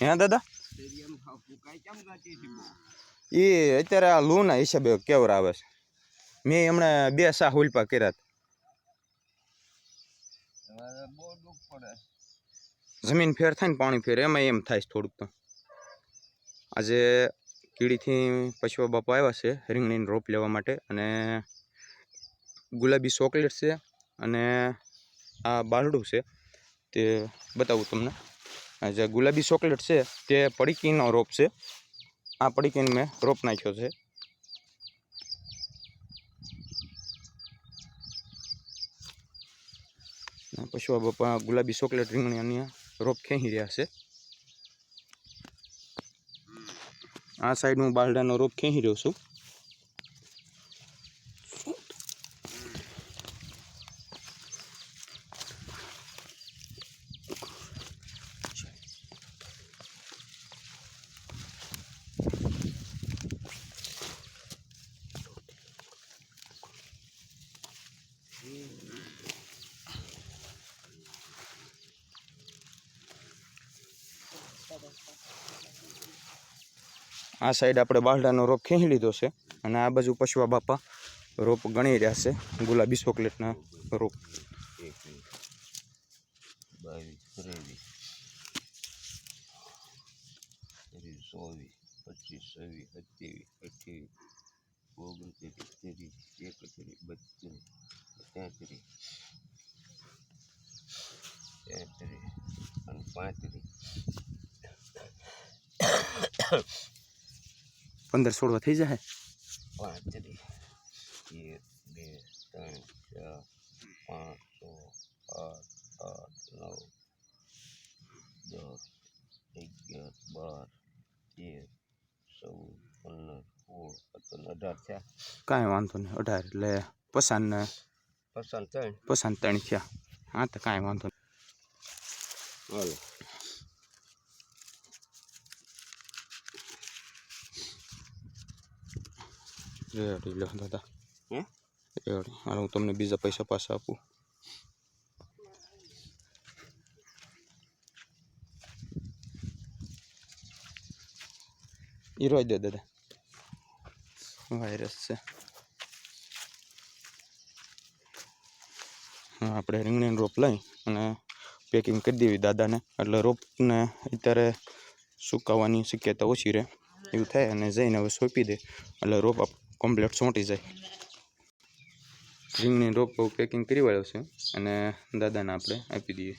હે દાદા સ્ટેડિયમ હાવ ફૂંકાય કેમ ગાતી છે બહુ? એ અત્યારે આ લૂના હિસાબે કેવર આવે છે મેં હમણાં બે સા હુલપા કર્યા હતા. હવે બહુ દુઃખ પડે જમીન ફેર થાય ને પાણી ફેર, એમાં એમ થાય છે થોડુંક તો આજે કીડીથી પશુઓ બાપા આવ્યા છે, રીંગણીની રોપ લેવા માટે, અને ગુલાબી ચોકલેટ છે, અને આ બારડું છે. તે બતાવું તમને. આ જે ગુલાબી ચોકલેટ છે, તે પડીકીનો રોપ છે. આ પડીકીને મેં રોપ નાખ્યો છે. અને પશુઓ બાપા ગુલાબી ચોકલેટ રીંગણીની રોપ ખેંચી રહ્યા છે. આ સાઈડ હું બારડાનો રોપ ખેંચી રહ્યો છું. આ સાઈડ આપણે બારડાનો રોપ ખેંચી લીધો છે અને આ બાજુ પશુઆ બાપા રોપ ગણી રહ્યા છે, ગુલાબી ચોકલેટના રોપ. ચોવીસ પચીસ છવ્વીસ સત્યાવીસ ઓગણત્રીસ ત્રીસ એકત્રીસ તેત્રીસ તેત્રીસ અને પાંત્રીસ. પંદર સોળવા થઈ જાય પાંચ એક બે ત્રણ ચાર પાંચ છ આઠ આઠ નવ દસ અગિયાર બાર તેર ચૌદ પંદર સોળ સત્તર અઢાર થયા. કાંઈ વાંધો નહીં અઢાર. એટલે પસાન ને પસંદ ત્રણ. પસાન ત્રણ થયા. હા તો કાંઈ વાંધો નહીં. હાલો. રેડી લો દાદા. હે? રેડી હાલ હું તમને બીજા પૈસા પાછા આપું. રોઈ દે દાદા. વાયરસ છે. હા આપણે રીંગણીનો રોપ લઈ અને પેકિંગ કરી દેવી દાદાને. એટલે રોપને અત્યારે સુકાવાની શક્યતા ઓછી રહે. એવું થાય અને જઈને હવે સોંપી દે. એટલે રોપ કમ્પ્લીટ ચોંટી જાય. રીંગની રોપ પેકિંગ કરી વાળ્યો છે. અને દાદાને આપણે આપી દઈએ.